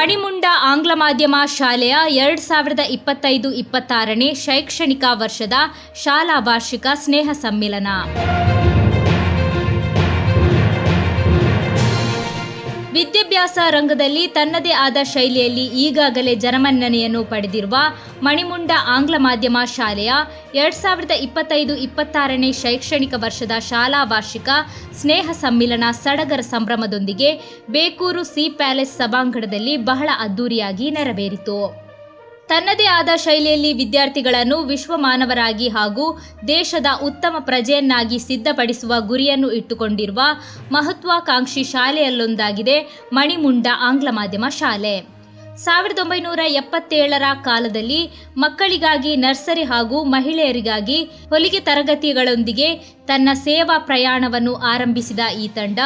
ಮಣಿಮುಂಡ ಆಂಗ್ಲ ಮಾಧ್ಯಮ ಶಾಲೆಯ ಎರಡು ಸಾವಿರದ ಇಪ್ಪತ್ತೈದು ಇಪ್ಪತ್ತಾರನೇ ಶೈಕ್ಷಣಿಕ ವರ್ಷದ ಶಾಲಾ ವಾರ್ಷಿಕ ಸ್ನೇಹ ಸಮ್ಮಿಲನ. ವಿದ್ಯಾಭ್ಯಾಸ ರಂಗದಲ್ಲಿ ತನ್ನದೇ ಆದ ಶೈಲಿಯಲ್ಲಿ ಈಗಾಗಲೇ ಜನಮನ್ನಣೆಯನ್ನು ಪಡೆದಿರುವ ಮಣಿಮುಂಡ ಆಂಗ್ಲ ಮಾಧ್ಯಮ ಶಾಲೆಯ ಎರಡು ಸಾವಿರದ ಇಪ್ಪತ್ತೈದು ಇಪ್ಪತ್ತಾರನೇ ಶೈಕ್ಷಣಿಕ ವರ್ಷದ ಶಾಲಾ ವಾರ್ಷಿಕ ಸ್ನೇಹ ಸಮ್ಮಿಲನ ಸಡಗರ ಸಂಭ್ರಮದೊಂದಿಗೆ ಬೇಕೂರು ಸಿ ಪ್ಯಾಲೇಸ್ ಸಭಾಂಗಣದಲ್ಲಿ ಬಹಳ ಅದ್ದೂರಿಯಾಗಿ ನೆರವೇರಿತು. ತನ್ನದೇ ಆದ ಶೈಲಿಯಲ್ಲಿ ವಿದ್ಯಾರ್ಥಿಗಳನ್ನು ವಿಶ್ವಮಾನವರಾಗಿ ಹಾಗೂ ದೇಶದ ಉತ್ತಮ ಪ್ರಜೆಯನ್ನಾಗಿ ಸಿದ್ಧಪಡಿಸುವ ಗುರಿಯನ್ನು ಇಟ್ಟುಕೊಂಡಿರುವ ಮಹತ್ವಾಕಾಂಕ್ಷಿ ಶಾಲೆಯಲ್ಲೊಂದಾಗಿದೆ ಮಣಿಮುಂಡ ಆಂಗ್ಲ ಮಾಧ್ಯಮ ಶಾಲೆ. ಸಾವಿರದ ಒಂಬೈನೂರ ಎಪ್ಪತ್ತೇಳರ ಕಾಲದಲ್ಲಿ ಮಕ್ಕಳಿಗಾಗಿ ನರ್ಸರಿ ಹಾಗೂ ಮಹಿಳೆಯರಿಗಾಗಿ ಹೊಲಿಗೆ ತರಗತಿಗಳೊಂದಿಗೆ ತನ್ನ ಸೇವಾ ಪ್ರಯಾಣವನ್ನು ಆರಂಭಿಸಿದ ಈ ತಂಡ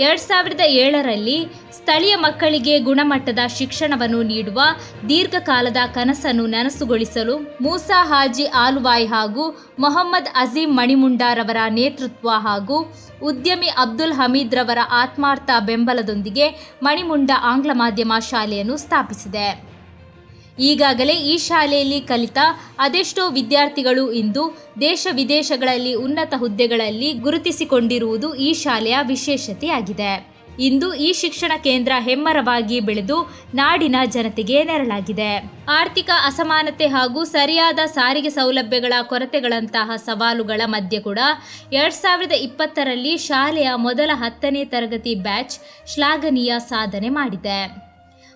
ಎರಡು ಸಾವಿರದ ಏಳರಲ್ಲಿ ಸ್ಥಳೀಯ ಮಕ್ಕಳಿಗೆ ಗುಣಮಟ್ಟದ ಶಿಕ್ಷಣವನ್ನು ನೀಡುವ ದೀರ್ಘಕಾಲದ ಕನಸನ್ನು ನನಸುಗೊಳಿಸಲು ಮೂಸಾ ಹಾಜಿ ಆಲುವಾಯ್ ಹಾಗೂ ಮೊಹಮ್ಮದ್ ಅಜೀಂ ಮಣಿಮುಂಡಾರವರ ನೇತೃತ್ವ ಹಾಗೂ ಉದ್ಯಮಿ ಅಬ್ದುಲ್ ಹಮೀದ್ ರವರ ಆತ್ಮಾರ್ಥ ಬೆಂಬಲದೊಂದಿಗೆ ಮಣಿಮುಂಡ ಆಂಗ್ಲ ಮಾಧ್ಯಮ ಶಾಲೆಯನ್ನು ಸ್ಥಾಪಿಸಿದೆ. ಈಗಾಗಲೇ ಈ ಶಾಲೆಯಲ್ಲಿ ಕಲಿತ ಅದೆಷ್ಟೋ ವಿದ್ಯಾರ್ಥಿಗಳು ಇಂದು ದೇಶ ವಿದೇಶಗಳಲ್ಲಿ ಉನ್ನತ ಹುದ್ದೆಗಳಲ್ಲಿ ಗುರುತಿಸಿಕೊಂಡಿರುವುದು ಈ ಶಾಲೆಯ ವಿಶೇಷತೆಯಾಗಿದೆ. ಇಂದು ಈ ಶಿಕ್ಷಣ ಕೇಂದ್ರ ಹೆಮ್ಮರವಾಗಿ ಬೆಳೆದು ನಾಡಿನ ಜನತೆಗೆ ನೆರಳಾಗಿದೆ. ಆರ್ಥಿಕ ಅಸಮಾನತೆ ಹಾಗೂ ಸರಿಯಾದ ಸಾರಿಗೆ ಸೌಲಭ್ಯಗಳ ಕೊರತೆಗಳಂತಹ ಸವಾಲುಗಳ ಮಧ್ಯೆ ಕೂಡ ಎರಡ್ ಸಾವಿರದ ಇಪ್ಪತ್ತರಲ್ಲಿ ಶಾಲೆಯ ಮೊದಲ ಹತ್ತನೇ ತರಗತಿ ಬ್ಯಾಚ್ ಶ್ಲಾಘನೀಯ ಸಾಧನೆ ಮಾಡಿದೆ.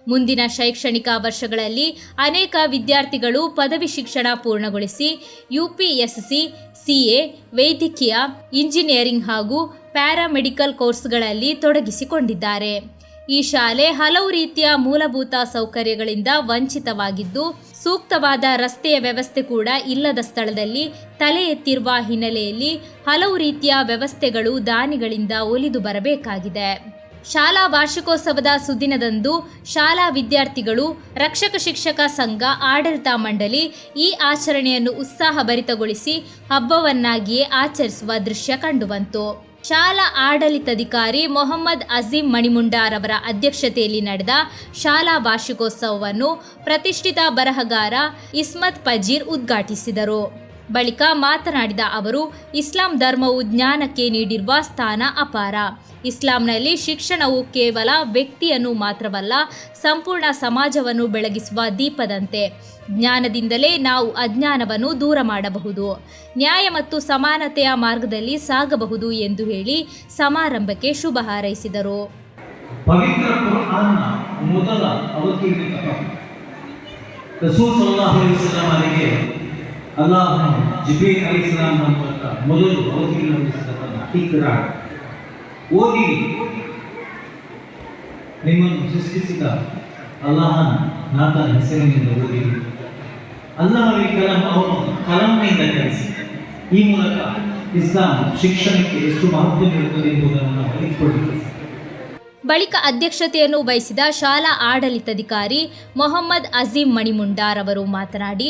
ಮುಂದಿನ ಶೈಕ್ಷಣಿಕ ವರ್ಷಗಳಲ್ಲಿ ಅನೇಕ ವಿದ್ಯಾರ್ಥಿಗಳು ಪದವಿ ಶಿಕ್ಷಣ ಪೂರ್ಣಗೊಳಿಸಿ ಯುಪಿಎಸ್ಸಿ, ಸಿಎ, ವೈದ್ಯಕೀಯ, ಇಂಜಿನಿಯರಿಂಗ್ ಹಾಗೂ ಪ್ಯಾರಾಮೆಡಿಕಲ್ ಕೋರ್ಸ್ಗಳಲ್ಲಿ ತೊಡಗಿಸಿಕೊಂಡಿದ್ದಾರೆ. ಈ ಶಾಲೆ ಹಲವು ರೀತಿಯ ಮೂಲಭೂತ ಸೌಕರ್ಯಗಳಿಂದ ವಂಚಿತವಾಗಿದ್ದು, ಸೂಕ್ತವಾದ ರಸ್ತೆಯ ವ್ಯವಸ್ಥೆ ಕೂಡ ಇಲ್ಲದ ಸ್ಥಳದಲ್ಲಿ ತಲೆ ಎತ್ತಿರುವ ಹಿನ್ನೆಲೆಯಲ್ಲಿ ಹಲವು ರೀತಿಯ ವ್ಯವಸ್ಥೆಗಳು ದಾನಿಗಳಿಂದ ಒಲಿದು ಬರಬೇಕಾಗಿದೆ. ಶಾಲಾ ವಾರ್ಷಿಕೋತ್ಸವದ ಸುದಿನದಂದು ಶಾಲಾ ವಿದ್ಯಾರ್ಥಿಗಳು, ರಕ್ಷಕ ಶಿಕ್ಷಕ ಸಂಘ, ಆಡಳಿತ ಮಂಡಳಿ ಈ ಆಚರಣೆಯನ್ನು ಉತ್ಸಾಹಭರಿತಗೊಳಿಸಿ ಹಬ್ಬವನ್ನಾಗಿಯೇ ಆಚರಿಸುವ ದೃಶ್ಯ ಕಂಡುಬಂತು. ಶಾಲಾ ಆಡಳಿತಾಧಿಕಾರಿ ಮೊಹಮ್ಮದ್ ಅಜೀಂ ಮಣಿಮುಂಡಾರವರ ಅಧ್ಯಕ್ಷತೆಯಲ್ಲಿ ನಡೆದ ಶಾಲಾ ವಾರ್ಷಿಕೋತ್ಸವವನ್ನು ಪ್ರತಿಷ್ಠಿತ ಬರಹಗಾರ ಇಸ್ಮತ್ ಪಜೀರ್ ಉದ್ಘಾಟಿಸಿದರು. ಬಳಿಕ ಮಾತನಾಡಿದ ಅವರು, ಇಸ್ಲಾಂ ಧರ್ಮವು ಜ್ಞಾನಕ್ಕೆ ನೀಡಿರುವ ಸ್ಥಾನ ಅಪಾರ. ಇಸ್ಲಾಂನಲ್ಲಿ ಶಿಕ್ಷಣವು ಕೇವಲ ವ್ಯಕ್ತಿಯನ್ನು ಮಾತ್ರವಲ್ಲ, ಸಂಪೂರ್ಣ ಸಮಾಜವನ್ನು ಬೆಳಗಿಸುವ ದೀಪದಂತೆ. ಜ್ಞಾನದಿಂದಲೇ ನಾವು ಅಜ್ಞಾನವನ್ನು ದೂರ ಮಾಡಬಹುದು. ನ್ಯಾಯ ಮತ್ತು ಸಮಾನತೆಯ ಮಾರ್ಗದಲ್ಲಿ ಸಾಗಬಹುದು ಎಂದು ಹೇಳಿ ಸಮಾರಂಭಕ್ಕೆ ಶುಭ ಹಾರೈಸಿದರು. ಪವಿತ್ರ ಮೊದಲ ರಸೂಲ್ ಮೊದಲು ಅವತೀರ್ಣಗೊಳಿಸಿದ ಓದಿ. ನಿಮ್ಮನ್ನು ಸೃಷ್ಟಿಸಿದ ಅಲ್ಲಾಹನ ನಾತನ ಹೆಸರಿನಿಂದ ಓದಿ. ಅಲ್ಲಾಹನಿಗೆ ಕಲಂ ಅವನು ಕಲಂನಿಂದ ಕಲಿಸಿ ಈ ಮೂಲಕ ಇಸ್ಲಾಂ ಶಿಕ್ಷಣಕ್ಕೆ ಎಷ್ಟು ಮಹತ್ವ ನೀಡುತ್ತದೆ ಎಂಬುದನ್ನು ನಾವು ಅರಿತುಕೊಳ್ಳಬೇಕು ಬಳಿಕ ಅಧ್ಯಕ್ಷತೆಯನ್ನು ವಹಿಸಿದ ಶಾಲಾ ಆಡಳಿತಾಧಿಕಾರಿ ಮೊಹಮ್ಮದ್ ಅಜೀಂ ಮಣಿಮುಂಡಾರ್ ಅವರು ಮಾತನಾಡಿ,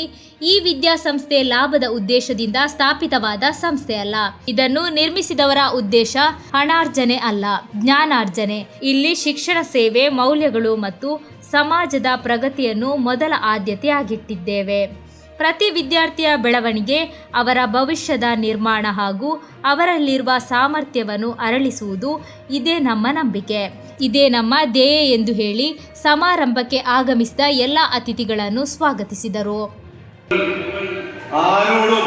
ಈ ವಿದ್ಯಾಸಂಸ್ಥೆ ಲಾಭದ ಉದ್ದೇಶದಿಂದ ಸ್ಥಾಪಿತವಾದ ಸಂಸ್ಥೆಯಲ್ಲ ಇದನ್ನು ನಿರ್ಮಿಸಿದವರ ಉದ್ದೇಶ ಹಣಾರ್ಜನೆ ಅಲ್ಲ, ಜ್ಞಾನಾರ್ಜನೆ. ಇಲ್ಲಿ ಶಿಕ್ಷಣ ಸೇವೆ, ಮೌಲ್ಯಗಳು ಮತ್ತು ಸಮಾಜದ ಪ್ರಗತಿಯನ್ನು ಮೊದಲ ಆದ್ಯತೆಯಾಗಿಟ್ಟಿದ್ದೇವೆ. ಪ್ರತಿ ವಿದ್ಯಾರ್ಥಿಯ ಬೆಳವಣಿಗೆ ಅವರ ಭವಿಷ್ಯದ ನಿರ್ಮಾಣ ಹಾಗೂ ಅವರಲ್ಲಿರುವ ಸಾಮರ್ಥ್ಯವನ್ನು ಅರಳಿಸುವುದು ಇದೇ ನಮ್ಮ ನಂಬಿಕೆ ಇದೇ ನಮ್ಮ ಧ್ಯೇಯ ಎಂದು ಹೇಳಿ ಸಮಾರಂಭಕ್ಕೆ ಆಗಮಿಸಿದ ಎಲ್ಲ ಅತಿಥಿಗಳನ್ನು ಸ್ವಾಗತಿಸಿದರು ആരോടും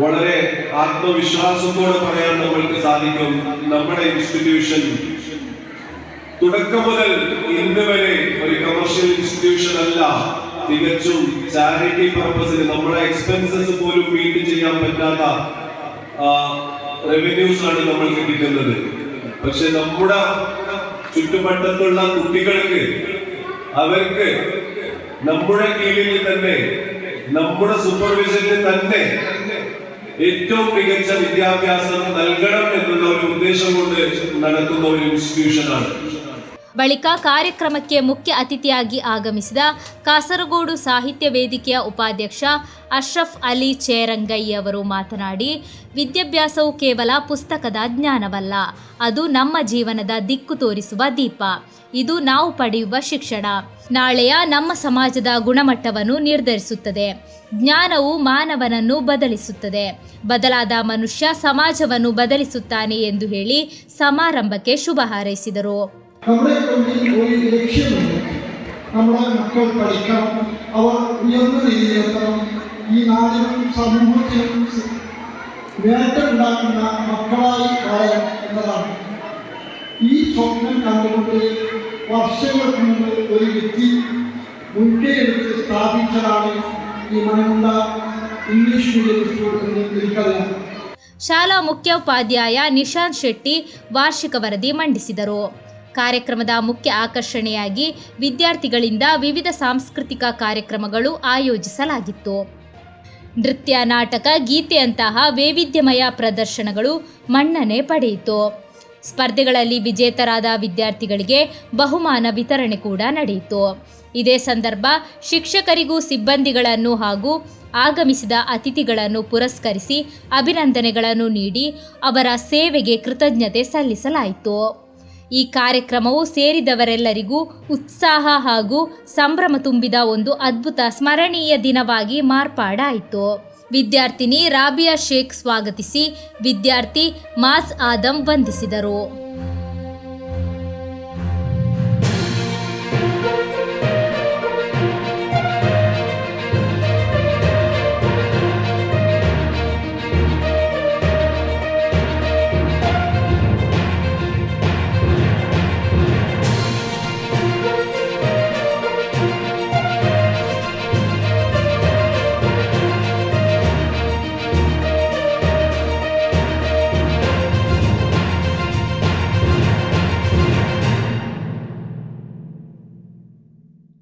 വളരെ ആത്മവിശ്വാസത്തോടെ പറയാൻ നമ്മൾക്ക് സാധിക്കും നമ്മുടെ ഇൻസ്റ്റിറ്റ്യൂഷൻ തുടക്കം മുതൽ ഇന്ന് വരെ ഒരു കമേഴ്ഷ്യൽ ഇൻസ്റ്റിറ്റ്യൂഷൻ അല്ല തികച്ചും ചാരിറ്റി പർപ്പസിന് നമ്മുടെ എക്സ്പെൻസസ് പോലും മീറ്റ് ചെയ്യാൻ പറ്റാത്ത റവന്യൂസ് ആണ് നമ്മൾ കിട്ടുന്നത് പക്ഷെ നമ്മുടെ ചുറ്റുവട്ടത്തുള്ള കുട്ടികൾക്ക് അവർക്ക് നമ്മുടെ കീഴിൽ തന്നെ നമ്മുടെ സൂപ്പർവിഷനിൽ തന്നെ ഏറ്റവും മികച്ച വിദ്യാഭ്യാസം നൽകണം എന്നുള്ള ഒരു ഉദ്ദേശം കൊണ്ട് നടത്തുന്ന ഒരു ഇൻസ്റ്റിറ്റ്യൂഷനാണ് ಬಳಿಕ ಕಾರ್ಯಕ್ರಮಕ್ಕೆ ಮುಖ್ಯ ಅತಿಥಿಯಾಗಿ ಆಗಮಿಸಿದ ಕಾಸರಗೋಡು ಸಾಹಿತ್ಯ ವೇದಿಕೆಯ ಉಪಾಧ್ಯಕ್ಷ ಅಶ್ರಫ್ ಅಲಿ ಚೇರಂಗಯ್ಯವರು ಮಾತನಾಡಿ, ವಿದ್ಯಾಭ್ಯಾಸವು ಕೇವಲ ಪುಸ್ತಕದ ಜ್ಞಾನವಲ್ಲ, ಅದು ನಮ್ಮ ಜೀವನದ ದಿಕ್ಕು ತೋರಿಸುವ ದೀಪ. ಇದು ನಾವು ಪಡೆಯುವ ಶಿಕ್ಷಣ. ನಾಳೆಯ ನಮ್ಮ ಸಮಾಜದ ಗುಣಮಟ್ಟವನ್ನು ನಿರ್ಧರಿಸುತ್ತದೆ. ಜ್ಞಾನವು ಮಾನವನನ್ನು ಬದಲಿಸುತ್ತದೆ. ಬದಲಾದ ಮನುಷ್ಯ ಸಮಾಜವನ್ನು ಬದಲಿಸುತ್ತಾನೆ ಎಂದು ಹೇಳಿ ಸಮಾರಂಭಕ್ಕೆ ಶುಭ ಹಾರೈಸಿದರು. നമ്മുടെ മുന്നിൽ ഒരു ലക്ഷ്യമുണ്ട് നമ്മുടെ മക്കൾ പഠിക്കണം അവർ ഉയർന്ന നിലയിലെത്തണം ഈ നാടിനും സമൂഹത്തിനും നേട്ടമുണ്ടാക്കുന്ന മക്കളായി വളരണം എന്നതാണ് ഈ സ്വപ്നം കണ്ടുകൊണ്ട് വർഷങ്ങൾക്ക് മുമ്പ് ഒരു വ്യക്തി മുൻകൈ എടുത്ത് സ്ഥാപിച്ചതാണ് ഈ മണമുണ്ട ഇംഗ്ലീഷ് മീഡിയം സ്കൂൾ എന്ന് എനിക്കറിയാം ಶಾಲಾ ಮುಖ್ಯೋಪಾಧ್ಯಾಯ ನಿಶಾಂತ್ ಶೆಟ್ಟಿ ವಾರ್ಷಿಕ ವರದಿ ಮಂಡಿಸಿದರು ಕಾರ್ಯಕ್ರಮದ ಮುಖ್ಯ ಆಕರ್ಷಣೆಯಾಗಿ ವಿದ್ಯಾರ್ಥಿಗಳಿಂದ ವಿವಿಧ ಸಾಂಸ್ಕೃತಿಕ ಕಾರ್ಯಕ್ರಮಗಳು ಆಯೋಜಿಸಲಾಗಿತ್ತು. ನೃತ್ಯ, ನಾಟಕ, ಗೀತೆಯಂತಹ ವೈವಿಧ್ಯಮಯ ಪ್ರದರ್ಶನಗಳು ಮನ್ನಣೆ ಪಡೆಯಿತು. ಸ್ಪರ್ಧೆಗಳಲ್ಲಿ ವಿಜೇತರಾದ ವಿದ್ಯಾರ್ಥಿಗಳಿಗೆ ಬಹುಮಾನ ವಿತರಣೆ ಕೂಡ ನಡೆಯಿತು. ಇದೇ ಸಂದರ್ಭ ಶಿಕ್ಷಕರಿಗೂ ಸಿಬ್ಬಂದಿಗಳನ್ನು ಹಾಗೂ ಆಗಮಿಸಿದ ಅತಿಥಿಗಳನ್ನು ಪುರಸ್ಕರಿಸಿ ಅಭಿನಂದನೆಗಳನ್ನು ನೀಡಿ ಅವರ ಸೇವೆಗೆ ಕೃತಜ್ಞತೆ ಸಲ್ಲಿಸಲಾಯಿತು. ಈ ಕಾರ್ಯಕ್ರಮವು ಸೇರಿದವರೆಲ್ಲರಿಗೂ ಉತ್ಸಾಹ ಹಾಗೂ ಸಂಭ್ರಮ ತುಂಬಿದ ಒಂದು ಅದ್ಭುತ ಸ್ಮರಣೀಯ ದಿನವಾಗಿ ಮಾರ್ಪಾಡಾಯಿತು. ವಿದ್ಯಾರ್ಥಿನಿ ರಾಬಿಯಾ ಶೇಖ್ ಸ್ವಾಗತಿಸಿ ವಿದ್ಯಾರ್ಥಿ ಮಾಸ್ ಆದಂ ವಂದಿಸಿದರು.